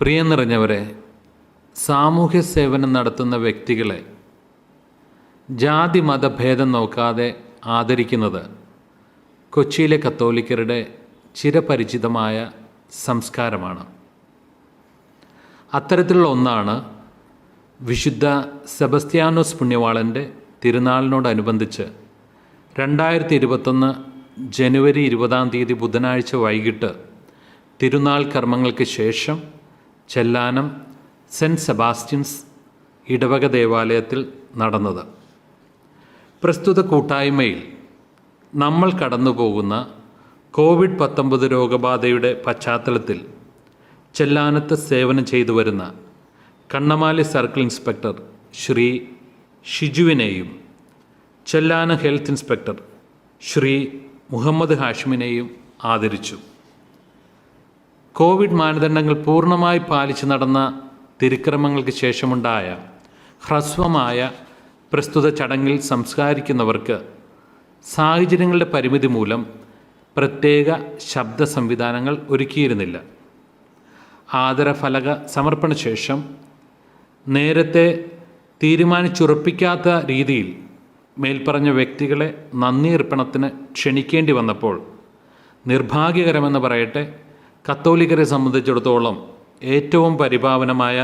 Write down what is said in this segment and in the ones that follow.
പ്രിയം നിറഞ്ഞവരെ സാമൂഹ്യ സേവനം നടത്തുന്ന വ്യക്തികളെ ജാതി മതഭേദം നോക്കാതെ ആദരിക്കുന്നത് കൊച്ചിയിലെ കത്തോലിക്കരുടെ ചിരപരിചിതമായ സംസ്കാരമാണ്. അത്തരത്തിലുള്ള ഒന്നാണ് വിശുദ്ധ സെബസ്ത്യാനോസ് പുണ്യവാളന്റെ തിരുനാളിനോടനുബന്ധിച്ച് രണ്ടായിരത്തി ഇരുപത്തൊന്ന് ജനുവരി ഇരുപതാം തീയതി ബുധനാഴ്ച വൈകിട്ട് തിരുനാൾ കർമ്മങ്ങൾക്ക് ശേഷം ചെല്ലാനം സെന്റ് സെബാസ്റ്റ്യൻസ് ഇടവക ദേവാലയത്തിൽ നടന്നത്. പ്രസ്തുത കൂട്ടായ്മയിൽ നമ്മൾ കടന്നുപോകുന്ന കോവിഡ് പത്തൊമ്പത് രോഗബാധയുടെ പശ്ചാത്തലത്തിൽ ചെല്ലാനത്ത് സേവനം ചെയ്തു വരുന്ന കണ്ണമാലി സർക്കിൾ ഇൻസ്പെക്ടർ ശ്രീ ഷിജുവിനെയും ചെല്ലാന ഹെൽത്ത് ഇൻസ്പെക്ടർ ശ്രീ മുഹമ്മദ് ഹാഷിമിനെയും ആദരിച്ചു. കോവിഡ് മാനദണ്ഡങ്ങൾ പൂർണമായി പാലിച്ച് നടന്ന തിരുക്രമങ്ങൾക്ക് ശേഷമുണ്ടായ ഹ്രസ്വമായ പ്രസ്തുത ചടങ്ങിൽ സംസ്കാരിക്കുന്നവർക്ക് സാഹചര്യങ്ങളുടെ പരിമിതി മൂലം പ്രത്യേക ശബ്ദ സംവിധാനങ്ങൾ ഒരുക്കിയിരുന്നില്ല. ആദരഫലക സമർപ്പണശേഷം നേരത്തെ തീരുമാനിച്ചുറപ്പിക്കാത്ത രീതിയിൽ മേൽപ്പറഞ്ഞ വ്യക്തികളെ നന്ദി അർപ്പണത്തിന് ക്ഷണിക്കേണ്ടി വന്നപ്പോൾ നിർഭാഗ്യകരമെന്ന് പറയട്ടെ കത്തോലിക്കരെ സംബന്ധിച്ചിടത്തോളം ഏറ്റവും പരിപാവനമായ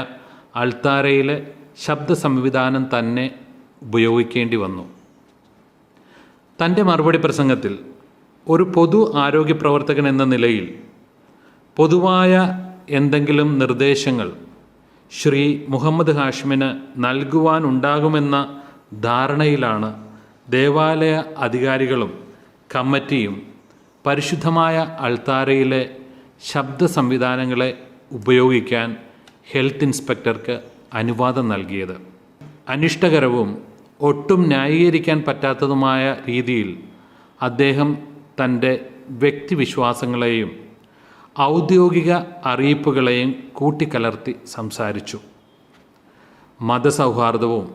അൾത്താരയിലെ ശബ്ദ സംവിധാനം തന്നെ ഉപയോഗിക്കേണ്ടി വന്നു. തന്റെ മറുപടി പ്രസംഗത്തിൽ ഒരു പൊതു ആരോഗ്യ പ്രവർത്തകൻ എന്ന നിലയിൽ പൊതുവായ എന്തെങ്കിലും നിർദ്ദേശങ്ങൾ ശ്രീ മുഹമ്മദ് ഹാഷിമിന് നൽകുവാനുണ്ടാകുമെന്ന ധാരണയിലാണ് ദേവാലയ അധികാരികളും കമ്മിറ്റിയും പരിശുദ്ധമായ അൾത്താരയിലെ ശബ്ദ സംവിധാനങ്ങളെ ഉപയോഗിക്കാൻ ഹെൽത്ത് ഇൻസ്പെക്ടർക്ക് അനുവാദം നൽകിയത്. അനിഷ്ടകരവും ഒട്ടും ന്യായീകരിക്കാൻ പറ്റാത്തതുമായ രീതിയിൽ അദ്ദേഹം തന്റെ വ്യക്തിവിശ്വാസങ്ങളെയും ഔദ്യോഗിക അറിയിപ്പുകളെയും കൂട്ടിക്കലർത്തി സംസാരിച്ചു. മതസൗഹാർദ്ദവും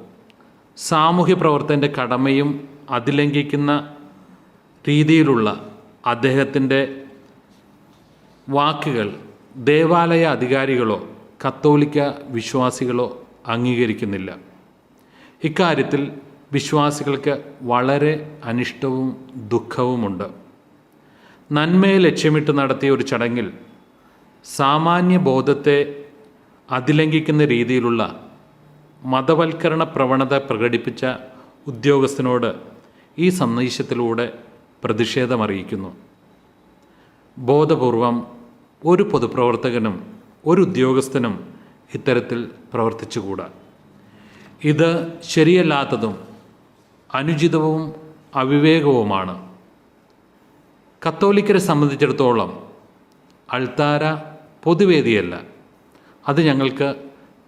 സാമൂഹ്യ പ്രവർത്തന്റെ കടമയും അതിലംഘിക്കുന്ന രീതിയിലുള്ള അദ്ദേഹത്തിന്റെ വാക്കുകൾ ദേവാലയ അധികാരികളോ കത്തോലിക്ക വിശ്വാസികളോ അംഗീകരിക്കുന്നില്ല. ഇക്കാര്യത്തിൽ വിശ്വാസികൾക്ക് വളരെ അനിഷ്ടവും ദുഃഖവുമുണ്ട്. നന്മയെ ലക്ഷ്യമിട്ട് നടത്തിയ ഒരു ചടങ്ങിൽ സാമാന്യ ബോധത്തെ അതിലംഘിക്കുന്ന രീതിയിലുള്ള മതവൽക്കരണ പ്രവണത പ്രകടിപ്പിച്ച ഉദ്യോഗസ്ഥനോട് ഈ സന്ദേശത്തിലൂടെ പ്രതിഷേധമറിയിക്കുന്നു ബോധപൂർവം ഒരു പൊതുപ്രവർത്തകനും ഒരു ഉദ്യോഗസ്ഥനും ഇത്തരത്തിൽ പ്രവർത്തിച്ചുകൂടാ. ഇത് ശരിയല്ലാത്തതും അനുചിതവും അവിവേകവുമാണ്. കത്തോലിക്കരെ സംബന്ധിച്ചിടത്തോളം അൾത്താര പൊതുവേദിയല്ല. അത് ഞങ്ങൾക്ക്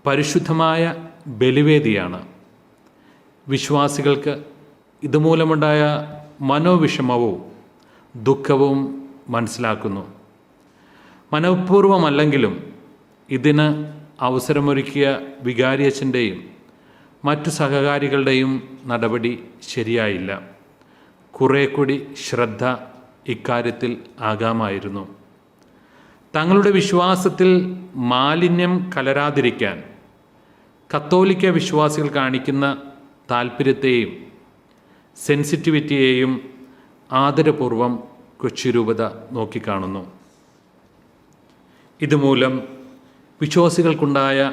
പരിശുദ്ധമായ ബലിവേദിയാണ്. വിശ്വാസികൾക്ക് ഇതുമൂലമുണ്ടായ മനോവിഷമവും ദുഃഖവും മനസ്സിലാക്കുന്നു. മനഃപൂർവമല്ലെങ്കിലും ഇതിന് അവസരമൊരുക്കിയ വികാരിയച്ഛന്റെയും മറ്റു സഹകാരികളുടെയും നടപടി ശരിയായില്ല. കുറേ കൂടി ശ്രദ്ധ ഇക്കാര്യത്തിൽ ആകാമായിരുന്നു. തങ്ങളുടെ വിശ്വാസത്തിൽ മാലിന്യം കലരാതിരിക്കാൻ കത്തോലിക്ക വിശ്വാസികൾ കാണിക്കുന്ന താല്പര്യത്തെയും സെൻസിറ്റിവിറ്റിയെയും ആദരപൂർവം കൊച്ചിരൂപത നോക്കിക്കാണുന്നു. ഇതുമൂലം വിശ്വാസികൾക്കുണ്ടായ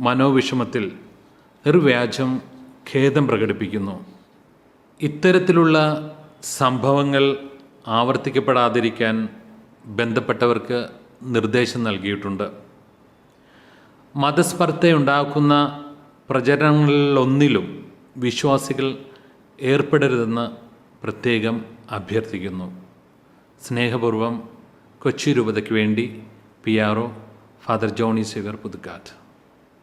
മനോവിഷമത്തിൽ നിർവ്യാജം ഖേദം പ്രകടിപ്പിക്കുന്നു. ഇത്തരത്തിലുള്ള സംഭവങ്ങൾ ആവർത്തിക്കപ്പെടാതിരിക്കാൻ ബന്ധപ്പെട്ടവർക്ക് നിർദ്ദേശം നൽകിയിട്ടുണ്ട്. മതസ്പർദ്ധയുണ്ടാക്കുന്ന പ്രചരണങ്ങളിലൊന്നിലും വിശ്വാസികൾ ഏർപ്പെടരുതെന്ന് പ്രത്യേകം അഭ്യർത്ഥിക്കുന്നു. സ്നേഹപൂർവം കൊച്ചി രൂപതയ്ക്ക് വേണ്ടി P R O father Johnny Xavier Puthukkat.